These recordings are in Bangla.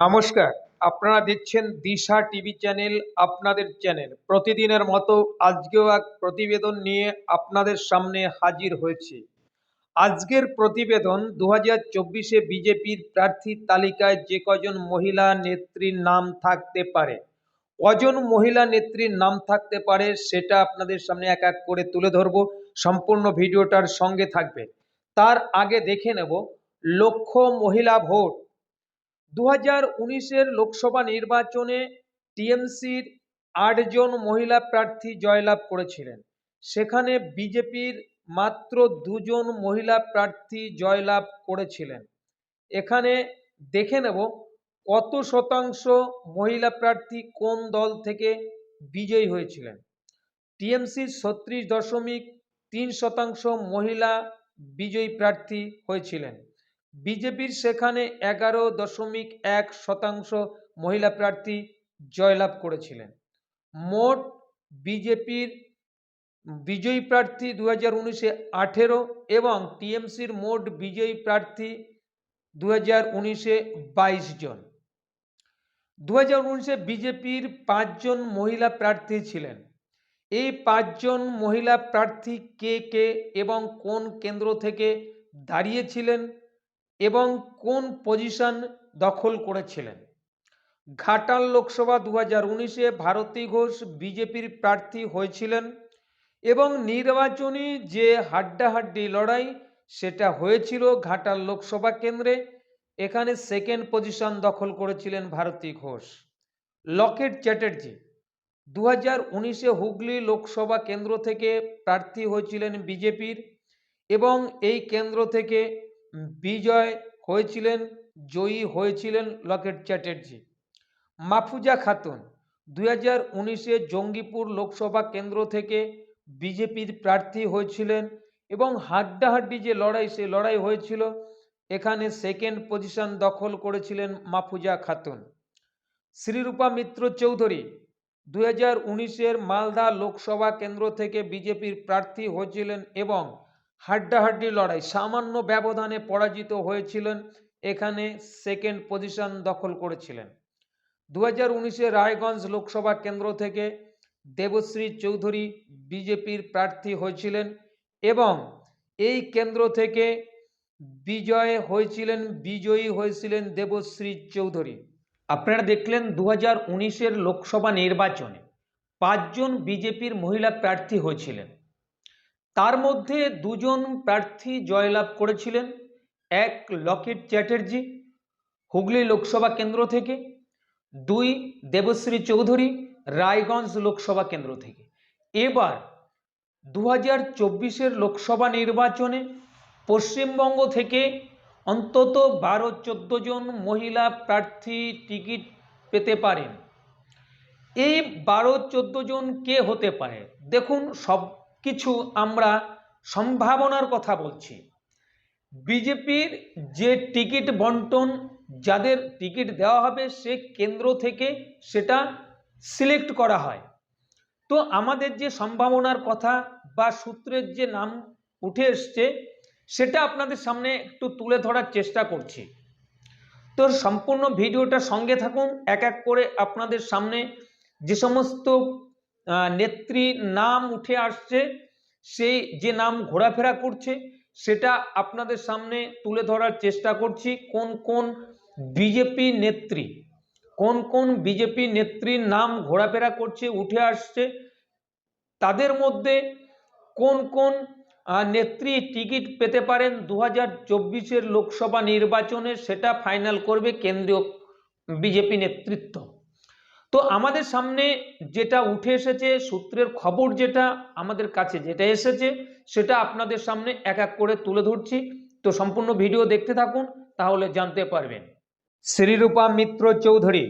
নমস্কার, আপনারা দেখছেন দিশা টিভি চ্যানেল, আপনাদের চ্যানেল। প্রতিদিনের মতো আজকেও এক প্রতিবেদন নিয়ে আপনাদের সামনে হাজির হয়েছে। আজকের প্রতিবেদন দু হাজার চব্বিশে বিজেপির প্রার্থী তালিকায় যে কজন মহিলা নেত্রীর নাম থাকতে পারে, কজন মহিলা নেত্রীর নাম থাকতে পারে সেটা আপনাদের সামনে এক এক করে তুলে ধরবো। সম্পূর্ণ ভিডিওটার সঙ্গে থাকবে। তার আগে দেখে নেব লক্ষ মহিলা ভোট দু হাজার উনিশের লোকসভা নির্বাচনে টিএমসির আটজন মহিলা প্রার্থী জয়লাভ করেছিলেন। সেখানে বিজেপির মাত্র দুজন মহিলা প্রার্থী জয়লাভ করেছিলেন। এখানে দেখে নেব কত শতাংশ মহিলা প্রার্থী কোন দল থেকে বিজয়ী হয়েছিলেন। টিএমসির ছত্রিশ দশমিক তিন শতাংশ মহিলা বিজয়ী প্রার্থী হয়েছিলেন। বিজেপির সেখানে এগারো দশমিক এক শতাংশ মহিলা প্রার্থী জয়লাভ করেছিলেন। মোট বিজেপির বিজয়ী প্রার্থী দু হাজার উনিশে আঠেরো এবং টিএমসির মোট বিজয়ী প্রার্থী দু হাজার উনিশে বাইশ জন। দু হাজার উনিশে বিজেপির পাঁচজন মহিলা প্রার্থী ছিলেন। এই পাঁচজন মহিলা প্রার্থী কে কে এবং কোন কেন্দ্র থেকে দাঁড়িয়েছিলেন এবং কোন পজিশন দখল করেছিলেন? ঘাটাল লোকসভা দু হাজার উনিশে ভারতী ঘোষ বিজেপির প্রার্থী হয়েছিলেন এবং নির্বাচনী যে হাড্ডাহাড্ডি লড়াই, সেটা হয়েছিল ঘাটাল লোকসভা কেন্দ্রে। এখানে সেকেন্ড পজিশন দখল করেছিলেন ভারতী ঘোষ। লকেট চ্যাটার্জি দু হাজার উনিশে হুগলি লোকসভা কেন্দ্র থেকে প্রার্থী হয়েছিলেন বিজেপির এবং এই কেন্দ্র থেকে বিজয় হয়েছিলেন, জয়ী হয়েছিলেন লকেট চ্যাটার্জি। মাফুজা খাতুন, দুই হাজার উনিশে জঙ্গিপুর লোকসভা কেন্দ্র থেকে বিজেপির প্রার্থী হয়েছিলেন এবং হাড্ডাহাড্ডি যে লড়াই, সে লড়াই হয়েছিল, এখানে সেকেন্ড পজিশন দখল করেছিলেন মাফুজা খাতুন। শ্রীরূপা মিত্র চৌধুরী, দুই হাজার উনিশের মালদা লোকসভা কেন্দ্র থেকে বিজেপির প্রার্থী হয়েছিলেন এবং হাড্ডাহাড্ডি লড়াই। সামান্য ব্যবধানে পরাজিত হয়েছিলেন, এখানে সেকেন্ড পজিশন দখল করেছিলেন। দু হাজার উনিশে রায়গঞ্জ লোকসভা কেন্দ্র থেকে দেবশ্রী চৌধুরী বিজেপির প্রার্থী হয়েছিলেন এবং এই কেন্দ্র থেকে বিজয় হয়েছিলেন, বিজয়ী হয়েছিলেন দেবশ্রী চৌধুরী। আপনারা দেখলেন দু হাজার উনিশের লোকসভা নির্বাচনে পাঁচজন বিজেপির মহিলা প্রার্থী হয়েছিলেন। তার মধ্যে দুজন প্রার্থী জয়লাভ করেছিলেন, এক লকেট চ্যাটার্জি, হুগলি লোকসভা কেন্দ্র থেকে, দুই দেবশ্রী চৌধুরী, রায়গঞ্জ লোকসভা কেন্দ্র থেকে। এবার দু হাজার চব্বিশের লোকসভা নির্বাচনে পশ্চিমবঙ্গ থেকে অন্তত বারো, চোদ্দ জন মহিলা প্রার্থী টিকিট পেতে পারেন। এই বারো, চোদ্দ জন কে হতে পারে? দেখুন, সব কিছু আমরা সম্ভাবনার কথা বলছি। বিজেপির যে টিকিট বন্টন, যাদের টিকিট দেওয়া হবে সে কেন্দ্র থেকে সেটা সিলেক্ট করা হয়। তো আমাদের যে সম্ভাবনার কথা বা সূত্রের যে নাম উঠে এসছে, সেটা আপনাদের সামনে একটু তুলে ধরার চেষ্টা করছি। তো সম্পূর্ণ ভিডিওটা সঙ্গে থাকুন, এক এক করে আপনাদের সামনে যে সমস্ত নেত্রীর নাম উঠে আসছে সেই যে নাম ঘোরাফেরা করছে, সেটা আপনাদের সামনে তুলে ধরার চেষ্টা করছি। কোন কোন বিজেপি নেত্রী, কোন কোন বিজেপি নেত্রীর নাম ঘোরাফেরা করছে, উঠে আসছে, তাদের মধ্যে কোন কোন নেত্রী টিকিট পেতে পারেন দু হাজার লোকসভা নির্বাচনে, সেটা ফাইনাল করবে কেন্দ্রীয় বিজেপি নেতৃত্ব। তো আমাদের সামনে যেটা উঠে এসেছে, সূত্রের খবর যেটা আমাদের কাছে যেটা এসেছে, সেটা আপনাদের সামনে এক এক করে তুলে ধরছি। তো সম্পূর্ণ ভিডিও দেখতে থাকুন, তাহলে জানতে পারবেন। শ্রীরূপা মিত্র চৌধুরী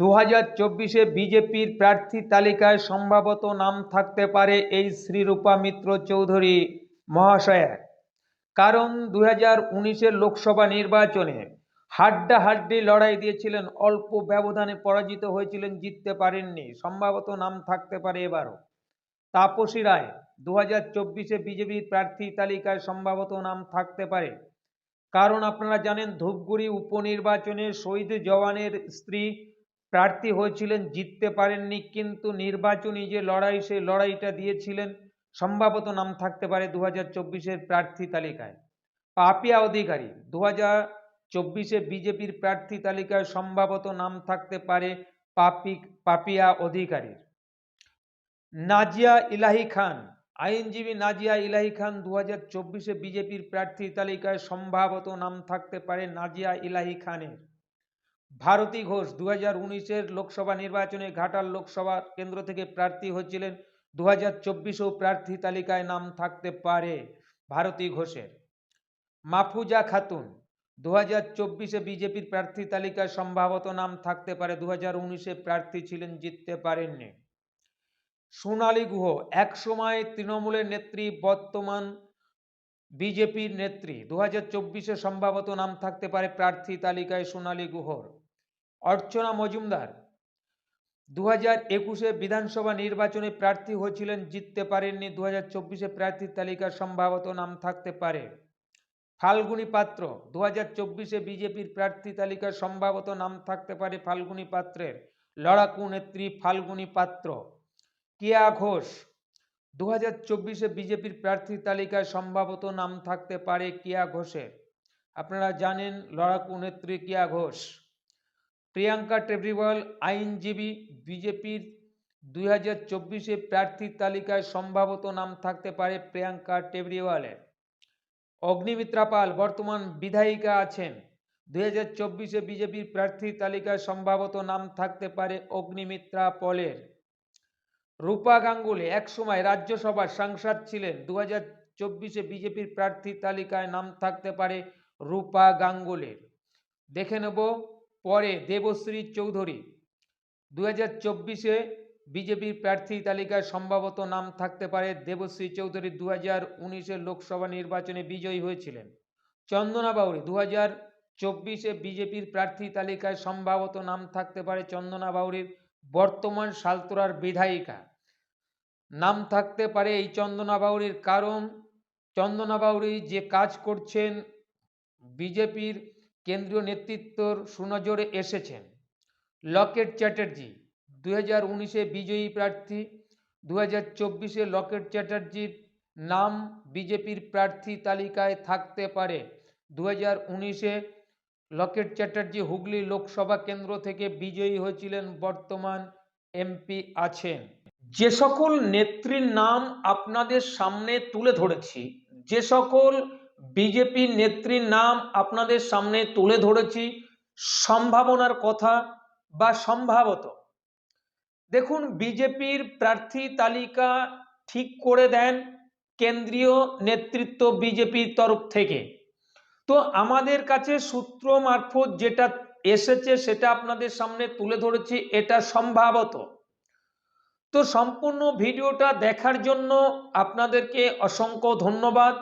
দু হাজার চব্বিশে বিজেপির প্রার্থী তালিকায় সম্ভবত নাম থাকতে পারে এই শ্রীরূপা মিত্র চৌধুরী মহাশয়ের। কারণ দু হাজার লোকসভা নির্বাচনে হাড্ডাহাড্ডি লড়াই দিয়েছিলেন, অল্প ব্যবধানে পরাজিত হয়েছিলেন, জিততে পারেননি। সম্ভবত নাম থাকতে পারে এবারও। তাপসী রায় দু হাজার চব্বিশে বিজেপির প্রার্থী তালিকায় সম্ভবত নাম থাকতে পারে। কারণ আপনারা জানেন, ধূপগুড়ি উপনির্বাচনে শহীদ জওয়ানের স্ত্রী প্রার্থী হয়েছিলেন, জিততে পারেননি, কিন্তু নির্বাচনী যে লড়াই, সেই লড়াইটা দিয়েছিলেন, সম্ভবত নাম থাকতে পারে দু হাজার চব্বিশের প্রার্থী তালিকায়। পাপিয়া অধিকারী দু হাজার চব্বিশে বিজেপির প্রার্থী তালিকায় সম্ভবত নাম থাকতে পারে পাপি পাপিয়া অধিকারীর। নাজিয়া ইলাহি খান, আইনজীবী নাজিয়া ইলাহি খান দু হাজার চব্বিশে বিজেপির প্রার্থী তালিকায় সম্ভবত নাম থাকতে পারে নাজিয়া ইলাহি খানের। ভারতী ঘোষ দু হাজার উনিশের লোকসভা নির্বাচনে ঘাটাল লোকসভা কেন্দ্র থেকে প্রার্থী হয়েছিলেন দু হাজার চব্বিশেও প্রার্থী তালিকায় নাম থাকতে পারে ভারতী ঘোষের। মাফুজা খাতুন দু হাজার চব্বিশে বিজেপির প্রার্থী তালিকায় সম্ভবত নাম থাকতে পারে দু হাজার উনিশে প্রার্থী ছিলেন জিততে পারেননি। সোনালী গুহ, একসময় তৃণমূলের নেত্রী, বর্তমান বিজেপির নেত্রী। দু হাজার চব্বিশে সম্ভবত নাম থাকতে পারে প্রার্থী তালিকায় সোনালী গুহর। অর্চনা মজুমদার দু হাজার একুশে বিধানসভা নির্বাচনে প্রার্থী হয়েছিলেন, জিততে পারেননি। দু হাজার চব্বিশে প্রার্থীর তালিকায় সম্ভবত নাম থাকতে পারে ফাল্গুনী পাত্র। দু হাজার চব্বিশে বিজেপির প্রার্থী তালিকায় সম্ভবত নাম থাকতে পারে ফাল্গুনী পাত্রের। লড়াকু নেত্রী ফাল্গুনী পাত্র। কিয়া ঘোষ। দু হাজার চব্বিশে বিজেপির প্রার্থী তালিকায় সম্ভবত নাম থাকতে পারে কিয়া ঘোষের। আপনারা জানেন লড়াকু নেত্রী কিয়া ঘোষ। প্রিয়াঙ্কা টেবরিওয়াল আইনজীবী বিজেপির দুই হাজার চব্বিশে প্রার্থীর তালিকায় সম্ভবত নাম থাকতে পারে প্রিয়াঙ্কা টেবরিওয়ালের অগ্নিমিত্রা পাল বর্তমান বিধায়িকা আছেন। দুই হাজার চব্বিশে বিজেপির প্রার্থীর তালিকায় সম্ভবত নাম থাকতে পারে অগ্নিমিত্রা পলের রূপা গাঙ্গুলি, একসময় রাজ্যসভার সাংসদ ছিলেন। দু হাজার চব্বিশে বিজেপির প্রার্থী তালিকায় নাম থাকতে পারে রূপা গাঙ্গুলির। দেখে নেব পরে দেবশ্রী চৌধুরী। দু হাজার চব্বিশে বিজেপির প্রার্থী তালিকায় সম্ভবত নাম থাকতে পারে দেবশ্রী চৌধুরী দু হাজার উনিশের লোকসভা নির্বাচনে বিজয়ী হয়েছিলেন। চন্দনা বাউরি দু হাজার চব্বিশে বিজেপির প্রার্থী তালিকায় সম্ভবত নাম থাকতে পারে চন্দনা বাউরির বর্তমান সালতোরার বিধায়িকা। নাম থাকতে পারে এই চন্দনা বাউরির কারণ, চন্দনা বাউরি যে কাজ করছেন, বিজেপির কেন্দ্রীয় নেতৃত্বর সুনজরে এসেছেন। লকেট চ্যাটার্জি দু হাজার উনিশে বিজয়ী প্রার্থী দু হাজার চব্বিশে লকেট চ্যাটার্জির নাম বিজেপির প্রার্থী তালিকায় থাকতে পারে। দু হাজার উনিশে লকেট চ্যাটার্জি হুগলি লোকসভা কেন্দ্র থেকে বিজয়ী হয়েছিলেন বর্তমান এমপি আছেন। যে সকল নেত্রীর নাম আপনাদের সামনে তুলে ধরেছি, যে সকল বিজেপির নেত্রীর নাম আপনাদের সামনে তুলে ধরেছি, সম্ভাবনার কথা বা সম্ভাবত দেখুন, বিজেপির প্রার্থী তালিকা ঠিক করে দেন কেন্দ্রীয় নেতৃত্ব বিজেপির তরফ থেকে। তো আমাদের কাছে সূত্র মারফত যেটা এসেছে সেটা আপনাদের সামনে তুলে ধরেছি, এটা সম্ভাবত। তো সম্পূর্ণ ভিডিওটা দেখার জন্য আপনাদেরকে অসংখ্য ধন্যবাদ।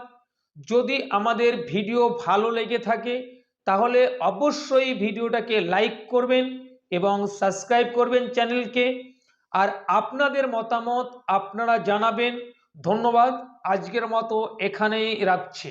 যদি আমাদের ভিডিও ভালো লেগে থাকে, তাহলে অবশ্যই ভিডিওটাকে লাইক করবেন এবং সাবস্ক্রাইব করবেন চ্যানেলকে। আর আপনাদের মতামত আপনারা জানাবেন। ধন্যবাদ। আজকের মতো এখানেই রাখছি।